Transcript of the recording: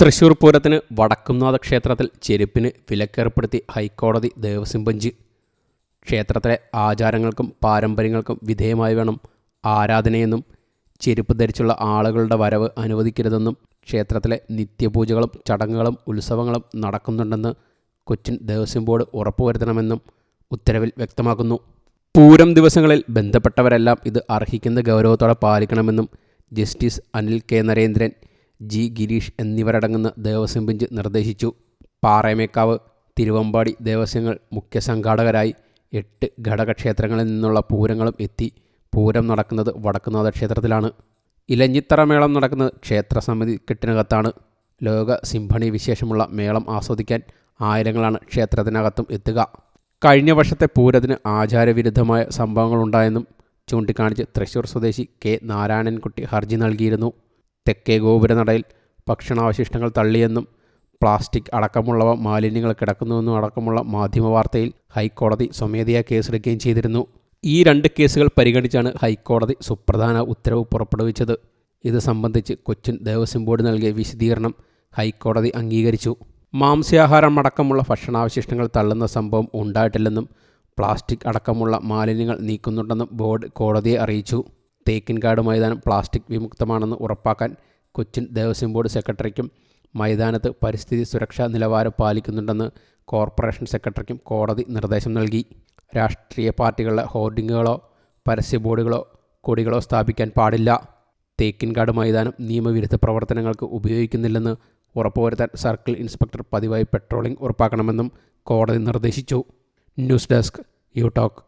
തൃശൂർ പൂരത്തിന് വടക്കുംനാഥ ക്ഷേത്രത്തിൽ ചെരുപ്പിന് വിലക്കേർപ്പെടുത്തി ഹൈക്കോടതി ദേവസ്വം ബെഞ്ച്. ക്ഷേത്രത്തിലെ ആചാരങ്ങൾക്കും പാരമ്പര്യങ്ങൾക്കും വിധേയമായി വേണം ആരാധനയെന്നും ചെരുപ്പ് ധരിച്ചുള്ള ആളുകളുടെ വരവ് അനുവദിക്കരുതെന്നും ക്ഷേത്രത്തിലെ നിത്യപൂജകളും ചടങ്ങുകളും ഉത്സവങ്ങളും നടക്കുന്നുണ്ടെന്ന് കൊച്ചിൻ ദേവസ്വം ബോർഡ് ഉറപ്പുവരുത്തണമെന്നും ഉത്തരവിൽ വ്യക്തമാക്കുന്നു. പൂരം ദിവസങ്ങളിൽ ബന്ധപ്പെട്ടവരെല്ലാം ഇത് അർഹിക്കുന്ന ഗൗരവത്തോടെ പാലിക്കണമെന്നും justice Anil K. Narendran G Girish എന്നിവരടങ്ങുന്ന ദേവസ്വം ബെഞ്ച് നിർദ്ദേശിച്ചു. പാറയമേക്കാവ് തിരുവമ്പാടി ദേവസ്വങ്ങൾ മുഖ്യ സംഘാടകരായി എട്ട് ഘടകക്ഷേത്രങ്ങളിൽ നിന്നുള്ള പൂരങ്ങളും എത്തി. പൂരം നടക്കുന്നത് വടക്കുന്നാഥ ക്ഷേത്രത്തിലാണ്. ഇലഞ്ഞിത്തറ മേളം നടക്കുന്നത് ക്ഷേത്രസമിതി കെട്ടിനകത്താണ്. ലോക സിംഭണി വിശേഷമുള്ള മേളം ആസ്വദിക്കാൻ ആയിരങ്ങളാണ് ക്ഷേത്രത്തിനകത്തും എത്തുക. കഴിഞ്ഞ വർഷത്തെ പൂരത്തിന് ആചാരവിരുദ്ധമായ സംഭവങ്ങളുണ്ടായെന്നും ചൂണ്ടിക്കാണിച്ച് തൃശൂർ സ്വദേശി കെ നാരായണൻകുട്ടി ഹർജി നൽകിയിരുന്നു. തെക്കേ ഗോപുരനടയിൽ ഭക്ഷണാവശിഷ്ടങ്ങൾ തള്ളിയെന്നും പ്ലാസ്റ്റിക് അടക്കമുള്ളവ മാലിന്യങ്ങൾ കിടക്കുന്നുവെന്നും അടക്കമുള്ള മാധ്യമ വാർത്തയിൽ ഹൈക്കോടതി സ്വമേധയാ കേസെടുക്കുകയും ചെയ്തിരുന്നു. ഈ രണ്ട് കേസുകൾ പരിഗണിച്ചാണ് ഹൈക്കോടതി സുപ്രധാന ഉത്തരവ് പുറപ്പെടുവിച്ചത്. ഇത് സംബന്ധിച്ച് കൊച്ചിൻ ദേവസ്വം ബോർഡ് നൽകിയ വിശദീകരണം ഹൈക്കോടതി അംഗീകരിച്ചു. മാംസ്യാഹാരം അടക്കമുള്ള ഭക്ഷണാവശിഷ്ടങ്ങൾ തള്ളുന്ന സംഭവം ഉണ്ടായിട്ടില്ലെന്നും പ്ലാസ്റ്റിക് അടക്കമുള്ള മാലിന്യങ്ങൾ നീക്കുന്നുണ്ടെന്നും ബോർഡ് കോടതിയെ അറിയിച്ചു. തേക്കിൻകാട് മൈതാനം പ്ലാസ്റ്റിക് വിമുക്തമാണെന്ന് ഉറപ്പാക്കാൻ കൊച്ചിൻ ദേവസ്വം ബോർഡ് സെക്രട്ടറിക്കും മൈതാനത്ത് പരിസ്ഥിതി സുരക്ഷാ നിലവാരം പാലിക്കുന്നുണ്ടെന്ന് കോർപ്പറേഷൻ സെക്രട്ടറിക്കും കോടതി നിർദ്ദേശം നൽകി. രാഷ്ട്രീയ പാർട്ടികളുടെ ഹോർഡിങ്ങുകളോ പരസ്യ ബോർഡുകളോ കൊടികളോ സ്ഥാപിക്കാൻ പാടില്ല. തേക്കിൻകാട് മൈതാനം നിയമവിരുദ്ധ പ്രവർത്തനങ്ങൾക്ക് ഉപയോഗിക്കുന്നില്ലെന്ന് ഉറപ്പുവരുത്താൻ സർക്കിൾ ഇൻസ്പെക്ടർ പതിവായി പെട്രോളിംഗ് ഉറപ്പാക്കണമെന്നും കോടതി നിർദ്ദേശിച്ചു. News desk you talk.